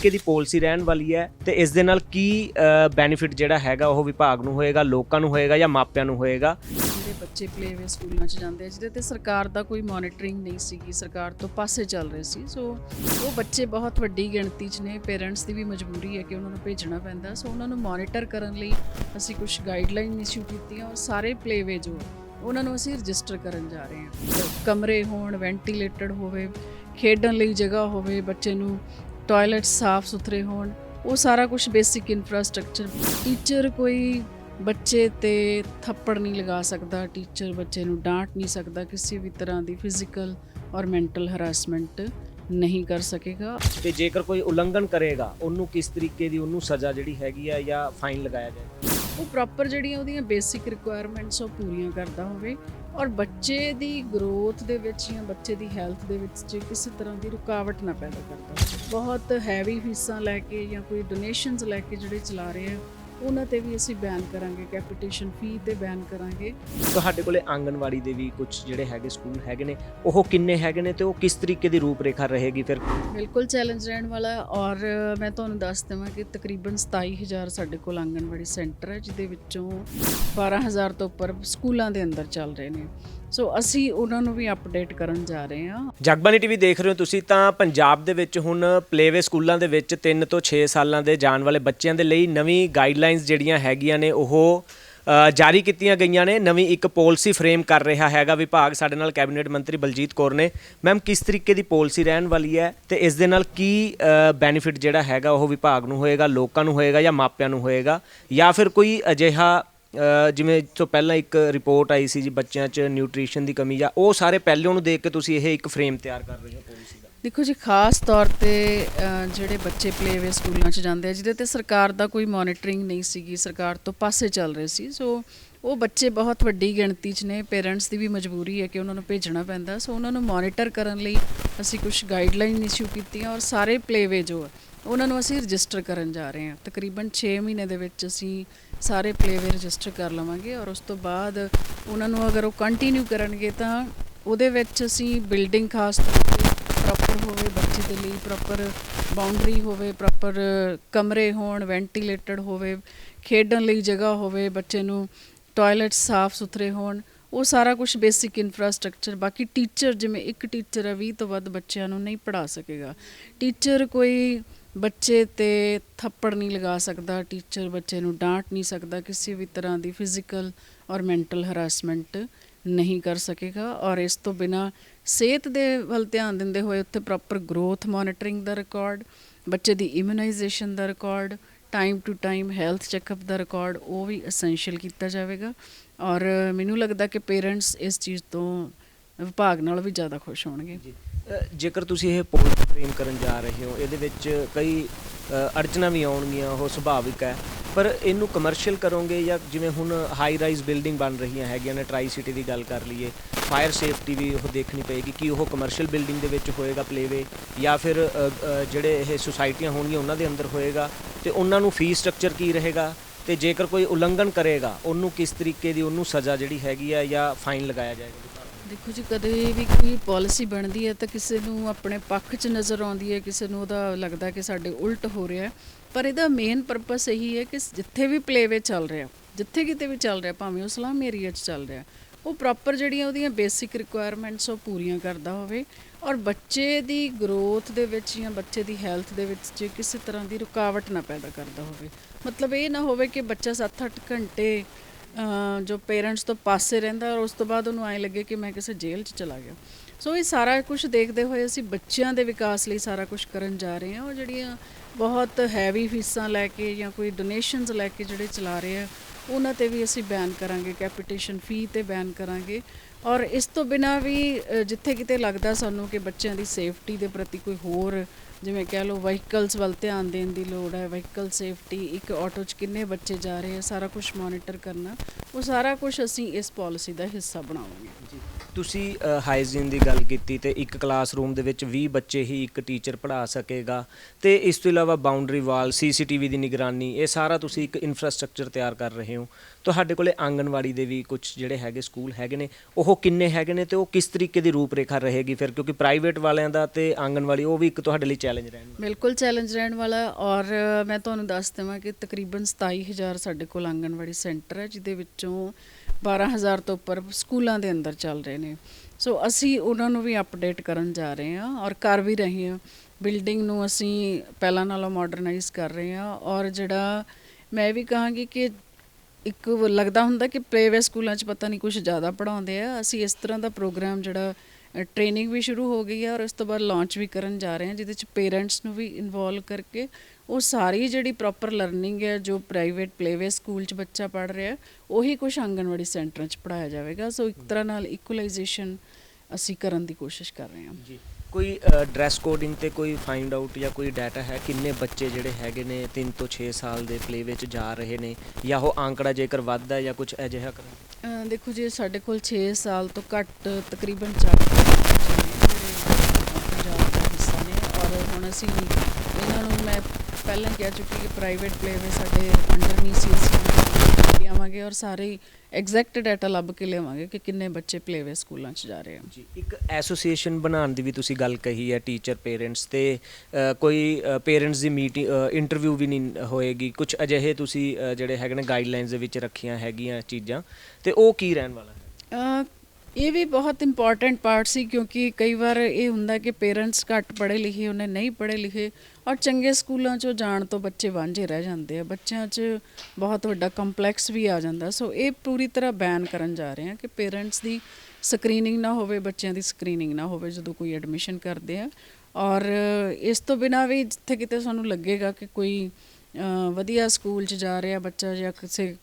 ਤਰੀਕੇ ਦੀ ਪਾਲਿਸੀ ਰਹਿਣ ਵਾਲੀ ਹੈ ਤੇ ਇਸ ਦੇ ਨਾਲ ਕੀ ਬੈਨੀਫਿਟ ਜਿਹੜਾ ਹੈਗਾ ਉਹ ਵਿਭਾਗ ਨੂੰ ਹੋਏਗਾ, ਲੋਕਾਂ ਨੂੰ ਹੋਏਗਾ ਜਾਂ ਮਾਪਿਆਂ ਨੂੰ ਹੋਏਗਾ? ਜਿਹੜੇ ਬੱਚੇ ਪਲੇਵੇ ਸਕੂਲਾਂ 'ਚ ਜਾਂਦੇ ਆ, ਜਿਹਦੇ ਤੇ ਸਰਕਾਰ ਦਾ ਕੋਈ ਮੋਨੀਟਰਿੰਗ ਨਹੀਂ ਸੀਗੀ, ਸਰਕਾਰ ਤੋਂ ਪਾਸੇ ਚੱਲ ਰਹੇ ਸੀ, ਸੋ ਉਹ ਬੱਚੇ ਬਹੁਤ ਵੱਡੀ ਗਿਣਤੀ 'ਚ ਨੇ ਪੇਰੈਂਟਸ ਦੀ ਵੀ ਮਜਬੂਰੀ ਹੈ ਕਿ ਉਹਨਾਂ ਨੂੰ ਭੇਜਣਾ ਪੈਂਦਾ, ਸੋ ਉਹਨਾਂ ਨੂੰ ਮੋਨੀਟਰ ਕਰਨ ਲਈ ਅਸੀਂ ਕੁਝ ਗਾਈਡਲਾਈਨ ਇਸ਼ੂ ਕੀਤੀਆਂ, ਔਰ ਸਾਰੇ ਪਲੇਵੇ ਜੋ ਉਹਨਾਂ ਨੂੰ ਅਸੀਂ ਰਜਿਸਟਰ ਕਰਨ ਜਾ ਰਹੇ ਹਾਂ। ਕਮਰੇ ਹੋਣ ਵੈਂਟੀਲੇਟਡ ਹੋਵੇ, ਖੇਡਣ ਲਈ ਜਗ੍ਹਾ ਹੋਵੇ, ਬੱਚੇ ਨੂੰ ਟਾਇਲਟ ਸਾਫ਼ ਸੁਥਰੇ ਹੋਣ ਉਹ ਸਾਰਾ ਕੁਝ ਬੇਸਿਕ ਇਨਫਰਾਸਟ੍ਰਕਚਰ ਟੀਚਰ ਕੋਈ ਬੱਚੇ ਤੇ ਥੱਪੜ ਨਹੀਂ ਲਗਾ ਸਕਦਾ ਟੀਚਰ ਬੱਚੇ ਨੂੰ ਡਾਂਟ ਨਹੀਂ ਸਕਦਾ ਕਿਸੇ ਵੀ ਤਰ੍ਹਾਂ ਦੀ ਫਿਜ਼ੀਕਲ ਔਰ ਮੈਂਟਲ ਹਰਾਸਮੈਂਟ ਨਹੀਂ ਕਰ ਸਕੇਗਾ। ਤੇ ਜੇਕਰ ਕੋਈ ਉਲੰਘਣ ਕਰੇਗਾ ਉਹਨੂੰ ਕਿਸ ਤਰੀਕੇ ਦੀ ਉਹਨੂੰ ਸਜ਼ਾ ਜਿਹੜੀ ਹੈਗੀ ਆ ਜਾਂ ਫਾਈਨ ਲਗਾਇਆ ਜਾਏਗਾ ਉਹ ਪ੍ਰੋਪਰ ਜਿਹੜੀਆਂ ਉਹਦੀਆਂ ਬੇਸਿਕ ਰਿਕੁਆਇਰਮੈਂਟਸ ਉਹ ਪੂਰੀਆਂ ਕਰਦਾ ਹੋਵੇ। ਔਰ ਬੱਚੇ ਦੀ ਗਰੋਥ ਦੇ ਵਿੱਚ ਜਾਂ ਬੱਚੇ ਦੀ ਹੈਲਥ ਦੇ ਵਿੱਚ ਜੇ ਕਿਸੇ ਤਰ੍ਹਾਂ ਦੀ ਰੁਕਾਵਟ ਨਾ ਪੈਦਾ ਕਰਦਾ ਬਹੁਤ ਹੈਵੀ ਫੀਸਾਂ ਲੈ ਕੇ ਜਾਂ ਕੋਈ ਡੋਨੇਸ਼ਨਸ ਲੈ ਕੇ ਜਿਹੜੇ ਚਲਾ ਰਹੇ ਆ ਉਹਨਾਂ ਤੇ ਵੀ ਅਸੀਂ ਬੈਨ ਕਰਾਂਗੇ ਕੈਪੀਟੇਸ਼ਨ ਫੀ ਤੇ ਬੈਨ ਕਰਾਂਗੇ। ਤੁਹਾਡੇ ਕੋਲੇ ਆਂਗਨਵਾੜੀ ਦੇ ਵੀ ਕੁਝ ਜਿਹੜੇ ਹੈਗੇ ਸਕੂਲ ਹੈਗੇ ਨੇ ਉਹ ਕਿੰਨੇ ਹੈਗੇ ਨੇ ਤੇ ਉਹ ਕਿਸ ਤਰੀਕੇ ਦੀ ਰੂਪਰੇਖਾ ਰਹੇਗੀ ਫਿਰ? ਬਿਲਕੁਲ ਚੈਲੰਜ ਰਹਿਣ ਵਾਲਾ ਔਰ ਮੈਂ ਤੁਹਾਨੂੰ ਦੱਸ ਦੇਵਾਂ ਕਿ ਤਕਰੀਬਨ 27000 ਸਾਡੇ ਕੋਲ ਆਂਗਨਵਾੜੀ ਸੈਂਟਰ ਹੈ ਜਿਹਦੇ ਵਿੱਚੋਂ 12000 ਤੋਂ ਉੱਪਰ ਸਕੂਲਾਂ ਦੇ ਅੰਦਰ ਚੱਲ ਰਹੇ ਨੇ। ਸੋ ਅਸੀਂ ਉਹਨਾਂ ਨੂੰ ਵੀ ਅਪਡੇਟ ਕਰਨ ਜਾ ਰਹੇ ਹਾਂ। ਜਗਬਾਨੀ ਟੀਵੀ ਦੇਖ ਰਹੇ ਹੋ ਤੁਸੀਂ ਤਾਂ ਪੰਜਾਬ ਦੇ ਵਿੱਚ ਹੁਣ ਪਲੇਵੇ ਸਕੂਲਾਂ ਦੇ ਵਿੱਚ 3 ਤੋਂ 6 ਸਾਲਾਂ ਦੇ ਜਾਣ ਵਾਲੇ ਬੱਚਿਆਂ ਦੇ ਲਈ ਨਵੀਂ ਗਾਈਡਲਾਈਨਸ ਜਿਹੜੀਆਂ ਹੈਗੀਆਂ ਨੇ, ਉਹ ਜਾਰੀ ਕੀਤੀਆਂ ਗਈਆਂ ਨੇ। ਨਵੀਂ ਇੱਕ ਪਾਲਿਸੀ ਫਰੇਮ ਕਰ ਰਿਹਾ ਹੈਗਾ ਵਿਭਾਗ ਸਾਡੇ ਨਾਲ ਕੈਬਨਿਟ ਮੰਤਰੀ ਬਲਜੀਤ ਕੌਰ ਨੇ। ਮੈਮ, ਕਿਸ ਤਰੀਕੇ ਦੀ ਪਾਲਿਸੀ ਰਹਿਣ ਵਾਲੀ ਹੈ ਤੇ ਇਸ ਦੇ ਨਾਲ ਕੀ ਬੈਨੀਫਿਟ ਜਿਹੜਾ ਹੈਗਾ ਉਹ ਵਿਭਾਗ ਨੂੰ ਹੋਏਗਾ, ਲੋਕਾਂ ਨੂੰ ਹੋਏਗਾ ਜਾਂ ਮਾਪਿਆਂ ਨੂੰ ਹੋਏਗਾ? ਜਾਂ ਫਿਰ ਕੋਈ ਅਜਿਹਾ ਜਿਵੇਂ ਤੋਂ ਪਹਿਲਾਂ ਇੱਕ ਰਿਪੋਰਟ ਆਈ ਸੀ ਜੀ ਬੱਚਿਆਂ 'ਚ ਨਿਊਟ੍ਰੀਸ਼ਨ ਦੀ ਕਮੀ, ਜਾਂ ਉਹ ਸਾਰੇ ਪਹਿਲੇ ਨੂੰ ਦੇਖ ਕੇ ਤੁਸੀਂ ਇਹ ਇੱਕ ਫਰੇਮ ਤਿਆਰ ਕਰ ਰਹੇ ਹੋ ਪਾਲਿਸੀ ਦਾ ਦੇਖੋ ਜੀ, ਖਾਸ ਤੌਰ ਤੇ ਜਿਹੜੇ ਬੱਚੇ ਪਲੇਵੇ ਸਕੂਲਾਂ 'ਚ ਜਾਂਦੇ ਆ, ਜਿਹਦੇ ਤੇ ਸਰਕਾਰ ਦਾ ਕੋਈ ਮੋਨੀਟਰਿੰਗ ਨਹੀਂ ਸੀਗੀ, ਸਰਕਾਰ ਤੋਂ ਪਾਸੇ ਚੱਲ ਰਹੇ ਸੀ, ਸੋ ਉਹ ਬੱਚੇ ਬਹੁਤ ਵੱਡੀ ਗਿਣਤੀ 'ਚ ਨੇ ਪੇਰੈਂਟਸ ਦੀ ਵੀ ਮਜਬੂਰੀ ਹੈ ਕਿ ਉਹਨਾਂ ਨੂੰ ਭੇਜਣਾ ਪੈਂਦਾ, ਸੋ ਉਹਨਾਂ ਨੂੰ ਮੋਨੀਟਰ ਕਰਨ ਲਈ ਅਸੀਂ ਕੁਝ ਗਾਈਡਲਾਈਨ ਇਸ਼ੂ ਕੀਤੀਆਂ ਔਰ ਸਾਰੇ ਪਲੇਵੇ ਜੋ ਆ ਉਹਨਾਂ ਨੂੰ ਅਸੀਂ ਰਜਿਸਟਰ ਕਰਨ ਜਾ ਰਹੇ ਹਾਂ। ਤਕਰੀਬਨ 6 ਮਹੀਨੇ ਦੇ ਵਿੱਚ ਅਸੀਂ ਸਾਰੇ ਪਲੇਵੇ ਰਜਿਸਟਰ ਕਰ ਲਵਾਂਗੇ ਔਰ ਉਸ ਤੋਂ ਬਾਅਦ ਉਹਨਾਂ ਨੂੰ ਅਗਰ ਉਹ ਕੰਟੀਨਿਊ ਕਰਨਗੇ ਤਾਂ ਉਹਦੇ ਵਿੱਚ ਅਸੀਂ ਬਿਲਡਿੰਗ ਖਾਸ ਤੌਰ ਤੇ ਪ੍ਰੋਪਰ ਹੋਵੇ, ਬੱਚੇ ਦੇ ਲਈ ਪ੍ਰੋਪਰ ਬਾਉਂਡਰੀ ਹੋਵੇ ਪ੍ਰੋਪਰ ਕਮਰੇ ਹੋਣ ਵੈਂਟੀਲੇਟਡ ਹੋਵੇ, ਖੇਡਣ ਲਈ ਜਗ੍ਹਾ ਹੋਵੇ, ਬੱਚੇ ਨੂੰ ਟਾਇਲਟ ਸਾਫ਼ ਸੁਥਰੇ ਹੋਣ, ਉਹ ਸਾਰਾ ਕੁਝ ਬੇਸਿਕ ਇਨਫਰਾਸਟ੍ਰਕਚਰ ਬਾਕੀ ਟੀਚਰ ਜਿਵੇਂ ਇੱਕ ਟੀਚਰ ਹੈ 20 ਤੋਂ ਵੱਧ ਬੱਚਿਆਂ ਨੂੰ ਨਹੀਂ ਪੜਾ ਸਕੇਗਾ। ਟੀਚਰ ਕੋਈ ਬੱਚੇ ਤੇ ਥੱਪੜ ਨਹੀਂ ਲਗਾ ਸਕਦਾ ਟੀਚਰ ਬੱਚੇ ਨੂੰ ਡਾਂਟ ਨਹੀਂ ਸਕਦਾ, ਕਿਸੇ ਵੀ ਤਰ੍ਹਾਂ ਦੀ ਫਿਜ਼ੀਕਲ ਔਰ ਮੈਂਟਲ ਹਰਾਸਮੈਂਟ ਨਹੀਂ ਕਰ ਸਕੇਗਾ ਔਰ ਇਸ ਤੋਂ ਬਿਨਾ ਸਿਹਤ ਦੇ ਵੱਲ ਧਿਆਨ ਦਿੰਦੇ ਹੋਏ ਉੱਥੇ ਪ੍ਰੋਪਰ ਗਰੋਥ ਮੋਨੀਟਰਿੰਗ ਦਾ ਰਿਕਾਰਡ ਬੱਚੇ ਦੀ immunisation the record time to time health checkup the record ਉਹ ਵੀ ਐਸੈਂਸ਼ੀਅਲ ਕੀਤਾ ਜਾਵੇਗਾ ਔਰ ਮੈਨੂੰ ਲੱਗਦਾ ਕਿ ਪੇਰੈਂਟਸ ਇਸ ਚੀਜ਼ ਤੋਂ ਵਿਭਾਗ ਨਾਲ ਵੀ ਜ਼ਿਆਦਾ ਖੁਸ਼ ਹੋਣਗੇ। ਜੇਕਰ ਤੁਸੀਂ ਇਹ ਪਾਲਿਸੀ ਫਰੇਮ ਕਰਨ ਜਾ ਰਹੇ ਹੋ ਇਹਦੇ ਵਿੱਚ ਕਈ ਅ, ਅੜਚਨਾਂ ਵੀ ਆਉਣਗੀਆਂ ਉਹ ਸੁਭਾਵਿਕ ਹੈ। ਪਰ ਇਹਨੂੰ ਕਮਰਸ਼ੀਅਲ ਕਰੋਗੇ ਜਾਂ ਜਿਵੇਂ ਹੁਣ ਹਾਈ ਰਾਈਜ਼ ਬਿਲਡਿੰਗ ਬਣ ਰਹੀਆਂ ਹੈਗੀਆਂ ਨੇ ਟਰਾਈ ਸਿਟੀ ਦੀ ਗੱਲ ਕਰ ਲਈਏ ਫਾਇਰ ਸੇਫਟੀ ਵੀ ਉਹ ਦੇਖਣੀ ਪਏਗੀ ਕਿ ਉਹ ਕਮਰਸ਼ੀਅਲ ਬਿਲਡਿੰਗ ਦੇ ਵਿੱਚ ਹੋਏਗਾ ਪਲੇਵੇ ਜਾਂ ਫਿਰ ਜਿਹੜੇ ਇਹ ਸੁਸਾਇਟੀਆਂ ਹੋਣਗੀਆਂ ਉਹਨਾਂ ਦੇ ਅੰਦਰ ਹੋਏਗਾ ਤੇ ਉਹਨਾਂ ਨੂੰ ਫੀਸ ਸਟਰਕਚਰ ਕੀ ਰਹੇਗਾ ਤੇ ਜੇਕਰ ਕੋਈ ਉਲੰਘਣ ਕਰੇਗਾ ਉਹਨੂੰ ਕਿਸ ਤਰੀਕੇ ਦੀ ਉਹਨੂੰ ਸਜ਼ਾ ਜਿਹੜੀ ਹੈਗੀ ਆ ਜਾਂ ਫਾਈਨ ਲਗਾਇਆ ਜਾਏਗਾ? ਦੇਖੋ ਜੀ, ਕਦੇ ਵੀ ਕੋਈ ਪਾਲਿਸੀ ਬਣਦੀ ਹੈ ਤਾਂ ਕਿਸੇ ਨੂੰ ਆਪਣੇ ਪੱਖ 'ਚ ਨਜ਼ਰ ਆਉਂਦੀ ਹੈ, ਕਿਸੇ ਨੂੰ ਉਹਦਾ ਲੱਗਦਾ ਕਿ ਸਾਡੇ ਉਲਟ ਹੋ ਰਿਹਾ ਪਰ ਇਹਦਾ ਮੇਨ ਪਰਪਸ ਇਹੀ ਹੈ ਕਿ ਜਿੱਥੇ ਵੀ ਪਲੇਵੇ ਚੱਲ ਰਿਹਾ, ਜਿੱਥੇ ਕਿਤੇ ਵੀ ਚੱਲ ਰਿਹਾ, ਭਾਵੇਂ ਉਹ ਸਲਾਮ ਏਰੀਆ 'ਚ ਚੱਲ ਰਿਹਾ, ਉਹ ਪ੍ਰੋਪਰ ਜਿਹੜੀਆਂ ਉਹਦੀਆਂ ਬੇਸਿਕ ਰਿਕੁਆਇਰਮੈਂਟਸ ਉਹ ਪੂਰੀਆਂ ਕਰਦਾ ਹੋਵੇ। ਔਰ ਬੱਚੇ ਦੀ ਗਰੋਥ ਦੇ ਵਿੱਚ ਜਾਂ ਬੱਚੇ ਦੀ ਹੈਲਥ ਦੇ ਵਿੱਚ ਜੇ ਕਿਸੇ ਤਰ੍ਹਾਂ ਦੀ ਰੁਕਾਵਟ ਨਾ ਪੈਦਾ ਕਰਦਾ ਹੋਵੇ, ਮਤਲਬ ਇਹ ਨਾ ਹੋਵੇ ਕਿ ਬੱਚਾ 7-8 ਘੰਟੇ ਜੋ ਪੇਰੈਂਟਸ ਤੋਂ ਪਾਸੇ ਰਹਿੰਦਾ ਔਰ ਉਸ ਤੋਂ ਬਾਅਦ ਉਹਨੂੰ ਐਂ ਲੱਗੇ ਕਿ ਮੈਂ ਕਿਸੇ ਜੇਲ੍ਹ 'ਚ ਚਲਾ ਗਿਆ। ਸੋ ਇਹ ਸਾਰਾ ਕੁਝ ਦੇਖਦੇ ਹੋਏ ਅਸੀਂ ਬੱਚਿਆਂ ਦੇ ਵਿਕਾਸ ਲਈ ਸਾਰਾ ਕੁਝ ਕਰਨ ਜਾ ਰਹੇ ਹਾਂ। ਉਹ ਜਿਹੜੀਆਂ ਬਹੁਤ ਹੈਵੀ ਫੀਸਾਂ ਲੈ ਕੇ ਜਾਂ ਕੋਈ ਡੋਨੇਸ਼ਨਸ ਲੈ ਕੇ ਜਿਹੜੇ ਚਲਾ ਰਹੇ ਆ, ਉਹਨਾਂ ਤੇ ਵੀ ਅਸੀਂ ਬੈਨ ਕਰਾਂਗੇ ਕੈਪੀਟੇਸ਼ਨ ਫੀ ਤੇ ਬੈਨ ਕਰਾਂਗੇ। ਔਰ ਇਸ ਤੋਂ ਬਿਨਾ ਵੀ ਜਿੱਥੇ ਕਿਤੇ ਲੱਗਦਾ ਸਾਨੂੰ ਕਿ ਬੱਚਿਆਂ ਦੀ ਸੇਫਟੀ ਦੇ ਪ੍ਰਤੀ ਕੋਈ ਹੋਰ, ਜਿਵੇਂ ਕਹਿ ਲਓ ਵਹੀਕਲਸ ਵੱਲ ਧਿਆਨ ਦੇਣ ਦੀ ਲੋੜ ਹੈ, ਵਹੀਕਲ ਸੇਫਟੀ, ਇੱਕ ਆਟੋ 'ਚ ਕਿੰਨੇ ਬੱਚੇ ਜਾ ਰਹੇ ਆ, ਸਾਰਾ ਕੁਝ ਮੋਨੀਟਰ ਕਰਨਾ, ਉਹ ਸਾਰਾ ਕੁਝ ਅਸੀਂ ਇਸ ਪਾਲਿਸੀ ਦਾ ਹਿੱਸਾ ਬਣਾਵਾਂਗੇ। ਤੁਸੀਂ ਹਾਈਜੀਨ ਦੀ ਗੱਲ ਕੀਤੀ ਤੇ ਇੱਕ ਕਲਾਸਰੂਮ ਦੇ ਵਿੱਚ 20 ਬੱਚੇ ਹੀ ਇੱਕ ਟੀਚਰ ਪੜ੍ਹਾ ਸਕੇਗਾ ਤੇ ਇਸ ਤੋਂ ਇਲਾਵਾ ਬਾਉਂਡਰੀ ਵਾਲ ਸੀਸੀਟੀਵੀ ਦੀ ਨਿਗਰਾਨੀ, ਇਹ ਸਾਰਾ ਤੁਸੀਂ ਇੱਕ ਇਨਫਰਾਸਟ੍ਰਕਚਰ ਤਿਆਰ ਕਰ ਰਹੇ ਹੋ। ਤੁਹਾਡੇ ਕੋਲੇ ਆਂਗਣਵਾੜੀ ਦੇ ਵੀ ਕੁਝ ਜਿਹੜੇ ਹੈਗੇ ਸਕੂਲ ਹੈਗੇ ਨੇ, ਉਹ ਕਿੰਨੇ ਹੈਗੇ ਨੇ ਤੇ ਉਹ ਕਿਸ ਤਰੀਕੇ ਦੀ ਰੂਪਰੇਖਾ ਰਹੇਗੀ ਫਿਰ? ਕਿਉਂਕਿ ਪ੍ਰਾਈਵੇਟ ਵਾਲਿਆਂ ਦਾ ਤੇ ਆਂਗਣਵਾੜੀ, ਉਹ ਵੀ ਇੱਕ ਤੁਹਾਡੇ ਲਈ ਚੈਲੰਜ ਰਹਿਣ ਵਾਲਾ। ਬਿਲਕੁਲ ਚੈਲੰਜ ਰਹਿਣ ਵਾਲਾ ਔਰ ਮੈਂ ਤੁਹਾਨੂੰ ਦੱਸ ਦੇਵਾਂ ਕਿ ਤਕਰੀਬਨ 27000 ਸਾਡੇ ਕੋਲ ਆਂਗਣਵਾੜੀ ਸੈਂਟਰ ਹੈ, ਜਿਹਦੇ ਵਿੱਚੋਂ 12000 ਤੋਂ ਉੱਪਰ ਸਕੂਲਾਂ ਦੇ ਅੰਦਰ ਚੱਲ ਰਹੇ ਨੇ। ਸੋ ਅਸੀਂ ਉਹਨਾਂ ਨੂੰ ਵੀ ਅਪਡੇਟ ਕਰਨ ਜਾ ਰਹੇ ਹਾਂ ਔਰ ਕਰ ਵੀ ਰਹੇ ਹਾਂ। ਬਿਲਡਿੰਗ ਨੂੰ ਅਸੀਂ ਪਹਿਲਾਂ ਨਾਲੋਂ ਮਾਡਰਨਾਈਜ਼ ਕਰ ਰਹੇ ਹਾਂ ਔਰ ਜਿਹੜਾ ਮੈਂ ਵੀ ਕਹਾਂਗੀ ਕਿ ਇੱਕ ਲੱਗਦਾ ਹੁੰਦਾ ਕਿ ਪਲੇਵੇ ਸਕੂਲਾਂ 'ਚ ਪਤਾ ਨਹੀਂ ਕੁਝ ਜ਼ਿਆਦਾ ਪੜਾਉਂਦੇ ਆ। ਅਸੀਂ ਇਸ ਤਰ੍ਹਾਂ ਦਾ ਪ੍ਰੋਗਰਾਮ ਜਿਹੜਾ ਟ੍ਰੇਨਿੰਗ ਵੀ ਸ਼ੁਰੂ ਹੋ ਗਈ ਹੈ ਔਰ ਉਸ ਤੋਂ ਬਾਅਦ ਲਾਂਚ ਵੀ ਕਰਨ ਜਾ ਰਹੇ ਹਾਂ, ਜਿਹਦੇ 'ਚ ਪੇਰੈਂਟਸ ਨੂੰ ਵੀ ਇਨਵੋਲਵ ਕਰਕੇ ਉਹ ਸਾਰੀ ਜਿਹੜੀ ਪ੍ਰੋਪਰ ਲਰਨਿੰਗ ਹੈ, ਜੋ ਪ੍ਰਾਈਵੇਟ ਪਲੇਵੇ ਸਕੂਲ 'ਚ ਬੱਚਾ ਪੜ ਰਿਹਾ, ਉਹੀ ਕੁਝ ਆਂਗਣਵਾੜੀ ਸੈਂਟਰਾਂ 'ਚ ਪੜਾਇਆ ਜਾਵੇਗਾ। ਸੋ ਇੱਕ ਤਰ੍ਹਾਂ ਨਾਲ ਇਕੁਅਲਾਈਜੇਸ਼ਨ ਅਸੀਂ ਕਰਨ ਦੀ ਕੋਸ਼ਿਸ਼ ਕਰ ਰਹੇ ਹਾਂ। ਜੀ। ਕੋਈ ਡਰੈਸ ਕੋਡਿੰਗ ਤੇ ਕੋਈ ਫਾਈਂਡ ਆਊਟ ਜਾਂ ਕੋਈ ਡਾਟਾ ਹੈ ਕਿੰਨੇ ਬੱਚੇ ਜਿਹੜੇ ਹੈਗੇ ਨੇ 3 ਤੋਂ 6 ਸਾਲ ਦੇ ਪਲੇ ਵਿੱਚ ਜਾ ਰਹੇ ਨੇ ਜਾਂ ਉਹ ਆંકੜਾ ਜੇਕਰ ਵੱਧਦਾ ਜਾਂ ਕੁਝ ਅਜਿਹਾ ਕਰਨ ਦੇਖੋ ਜੀ, ਸਾਡੇ ਕੋਲ 6 ਸਾਲ ਤੋਂ ਘੱਟ ਤਕਰੀਬਨ 40 ਪੰਜਾਬ ਦਾ ਹਿੱਸਾ ਨੇ, ਔਰ ਹੁਣ ਅਸੀਂ ਇਹਨਾਂ ਨੂੰ ਪਹਿਲਾਂ ਕਹਿ ਚੁੱਕੀ ਕਿ ਪ੍ਰਾਈਵੇਟ ਪਲੇਵੇ ਸਾਡੇ ਅੰਡਰ ਨਹੀਂ ਸੀ ਅਸੀਂ ਆਵਾਂਗੇ ਔਰ ਸਾਰੇ ਐਗਜ਼ੈਕਟ ਡਾਟਾ ਲੱਭ ਕੇ ਲਿਆਵਾਂਗੇ ਕਿ ਕਿੰਨੇ ਬੱਚੇ ਪਲੇਵੇ ਸਕੂਲਾਂ 'ਚ ਜਾ ਰਹੇ ਆ ਜੀ ਇੱਕ ਐਸੋਸੀਏਸ਼ਨ ਬਣਾਉਣ ਦੀ ਵੀ ਤੁਸੀਂ ਗੱਲ ਕਹੀ ਹੈ ਟੀਚਰ ਪੇਰੈਂਟਸ ਤੇ ਕੋਈ ਪੇਰੈਂਟਸ ਦੀ ਮੀਟਿੰਗ ਇੰਟਰਵਿਊ ਵੀ ਨਹੀਂ ਹੋਏਗੀ। ਕੁਝ ਅਜਿਹੇ ਤੁਸੀਂ ਜਿਹੜੇ ਹੈਗੇ ਨੇ ਗਾਈਡਲਾਈਨਸ ਦੇ ਵਿੱਚ ਰੱਖੀਆਂ ਹੈਗੀਆਂ ਚੀਜ਼ਾਂ। ਤੇ ਉਹ ਕੀ ਰਹਿਣ ਵਾਲਾ ਹੈ? ਇਹ ਵੀ ਬਹੁਤ ਇੰਪੋਰਟੈਂਟ ਪਾਰਟ ਸੀ ਕਿਉਂਕਿ ਕਈ ਵਾਰ ਇਹ ਹੁੰਦਾ ਕਿ ਪੇਰੈਂਟਸ ਘੱਟ ਪੜ੍ਹੇ ਲਿਖੇ, ਉਹਨੇ ਨਹੀਂ ਪੜ੍ਹੇ ਲਿਖੇ ਔਰ ਚੰਗੇ ਸਕੂਲਾਂ 'ਚੋਂ ਜਾਣ ਤੋਂ ਬੱਚੇ ਵਾਂਝੇ ਰਹਿ ਜਾਂਦੇ ਆ। ਬੱਚਿਆਂ 'ਚ ਬਹੁਤ ਵੱਡਾ ਕੰਪਲੈਕਸ ਵੀ ਆ ਜਾਂਦਾ। ਸੋ ਇਹ ਪੂਰੀ ਤਰ੍ਹਾਂ ਬੈਨ ਕਰਨ ਜਾ ਰਹੇ ਆ ਕਿ ਪੇਰੈਂਟਸ ਦੀ ਸਕਰੀਨਿੰਗ ਨਾ ਹੋਵੇ, ਬੱਚਿਆਂ ਦੀ ਸਕਰੀਨਿੰਗ ਨਾ ਹੋਵੇ ਜਦੋਂ ਕੋਈ ਐਡਮਿਸ਼ਨ ਕਰਦੇ ਆ। ਔਰ ਇਸ ਤੋਂ ਬਿਨਾ ਵੀ ਜਿੱਥੇ ਕਿਤੇ ਸਾਨੂੰ ਲੱਗੇਗਾ ਕਿ ਕੋਈ ਵਧੀਆ ਸਕੂਲ 'ਚ ਜਾ ਰਿਹਾ ਬੱਚਾ ਜਾਂ ਕਿਸੇ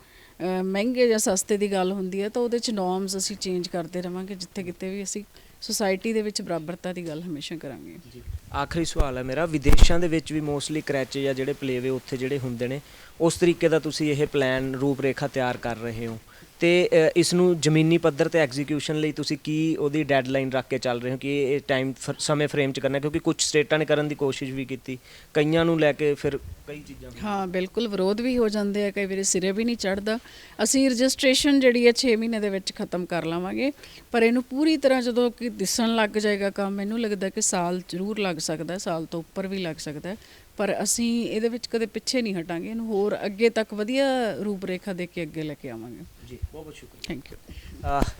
ਮਹਿੰਗੇ ਜਾਂ ਸਸਤੇ ਦੀ ਗੱਲ ਹੁੰਦੀ ਹੈ ਤਾਂ ਉਹਦੇ 'ਚ ਨੋਰਮਸ ਅਸੀਂ ਚੇਂਜ ਕਰਦੇ ਰਵਾਂਗੇ, ਜਿੱਥੇ ਕਿਤੇ ਵੀ ਅਸੀਂ ਸੁਸਾਇਟੀ ਦੇ ਵਿੱਚ ਬਰਾਬਰਤਾ ਦੀ ਗੱਲ ਹਮੇਸ਼ਾ ਕਰਾਂਗੇ। ਜੀ। ਆਖਰੀ ਸਵਾਲ ਹੈ ਮੇਰਾ, ਵਿਦੇਸ਼ਾਂ ਦੇ ਵਿੱਚ ਵੀ ਮੋਸਟਲੀ ਕਰੈਚ ਜਾਂ ਜਿਹੜੇ ਪਲੇਵੇ ਉੱਥੇ ਜਿਹੜੇ ਹੁੰਦੇ ਨੇ, ਉਸ ਤਰੀਕੇ ਦਾ ਤੁਸੀਂ ਇਹ ਪਲਾਨ ਰੂਪਰੇਖਾ ਤਿਆਰ ਕਰ ਰਹੇ ਹੋ। ਤੇ ਅ, ਇਸ ਨੂੰ ਜ਼ਮੀਨੀ ਪੱਧਰ ਤੇ ਐਗਜ਼ੀਕਿਊਸ਼ਨ ਲਈ ਤੁਸੀਂ ਕੀ ਉਹਦੀ ਡੈਡਲਾਈਨ ਰੱਖ ਕੇ ਚੱਲ ਰਹੇ ਹੋ? ਕਿ ਇਹ ਇਹ ਟਾਈਮ ਸਮੇਂ ਫਰੇਮ ਚ ਕਰਨਾ? ਕਿਉਂਕਿ ਕੁਝ ਸਟੇਟਾਂ ਨੇ ਕਰਨ ਦੀ ਕੋਸ਼ਿਸ਼ ਵੀ ਕੀਤੀ। ਕਈਆਂ ਨੂੰ ਲੈ ਕੇ ਫਿਰ ਕਈ ਚੀਜ਼ਾਂ ਹਾਂ ਬਿਲਕੁਲ ਵਿਰੋਧ ਵੀ ਹੋ ਜਾਂਦੇ ਆ ਕਈ ਵਾਰੀ ਸਿਰੇ ਵੀ ਨਹੀਂ ਚੜਦਾ ਅਸੀਂ ਰਜਿਸਟ੍ਰੇਸ਼ਨ ਜਿਹੜੀ ਹੈ 6 ਮਹੀਨੇ ਦੇ ਵਿੱਚ ਖਤਮ ਕਰ ਲਾਵਾਂਗੇ। ਪਰ ਇਹਨੂੰ ਪੂਰੀ ਤਰ੍ਹਾਂ ਜਦੋਂ ਕਿ ਦਿਸਣ ਲੱਗ ਜਾਏਗਾ ਕੰਮ ਮੈਨੂੰ ਲੱਗਦਾ ਕਿ ਸਾਲ ਜ਼ਰੂਰ ਲੱਗ ਸਕਦਾ ਸਾਲ ਤੋਂ ਉੱਪਰ ਵੀ ਲੱਗ ਸਕਦਾ। ਪਰ ਅਸੀਂ ਇਹਦੇ ਵਿੱਚ ਕਦੇ ਪਿੱਛੇ ਨਹੀਂ ਹਟਾਂਗੇ ਇਹਨੂੰ ਹੋਰ ਅੱਗੇ ਤੱਕ ਵਧੀਆ ਰੂਪਰੇਖਾ ਦੇ ਕੇ ਅੱਗੇ ਲੈ ਕੇ ਆਵਾਂਗੇ। ਜੀ ਬਹੁਤ ਬਹੁਤ ਸ਼ੁਕਰੀਆ। ਥੈਂਕ ਯੂ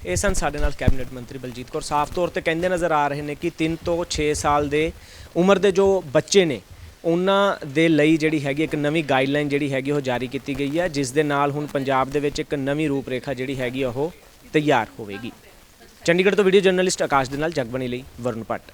ਇਹ ਸਨ ਸਾਡੇ ਨਾਲ ਕੈਬਨਿਟ ਮੰਤਰੀ ਬਲਜੀਤ ਕੌਰ। ਸਾਫ਼ ਤੌਰ ਤੇ ਕਹਿੰਦੇ ਨਜ਼ਰ ਆ ਰਹੇ ਨੇ ਕਿ 3 ਤੋਂ 6 ਸਾਲ ਦੇ ਉਮਰ ਦੇ ਜੋ ਬੱਚੇ ਨੇ ਉਹਨਾਂ ਦੇ ਲਈ ਜਿਹੜੀ ਹੈਗੀ ਇੱਕ ਨਵੀਂ ਗਾਈਡਲਾਈਨ ਜਿਹੜੀ ਹੈਗੀ ਉਹ ਜਾਰੀ ਕੀਤੀ ਗਈ ਹੈ ਜਿਸ ਦੇ ਨਾਲ ਹੁਣ ਪੰਜਾਬ ਦੇ ਵਿੱਚ ਇੱਕ ਨਵੀਂ ਰੂਪਰੇਖਾ ਜਿਹੜੀ ਹੈਗੀ ਉਹ ਤਿਆਰ ਹੋਵੇਗੀ। ਚੰਡੀਗੜ੍ਹ ਤੋਂ ਵੀਡੀਓ ਜਰਨਲਿਸਟ ਆਕਾਸ਼ ਦੇ ਨਾਲ ਜਗਬਣੀ ਲਈ ਵਰੁਣ ਭੱਟ।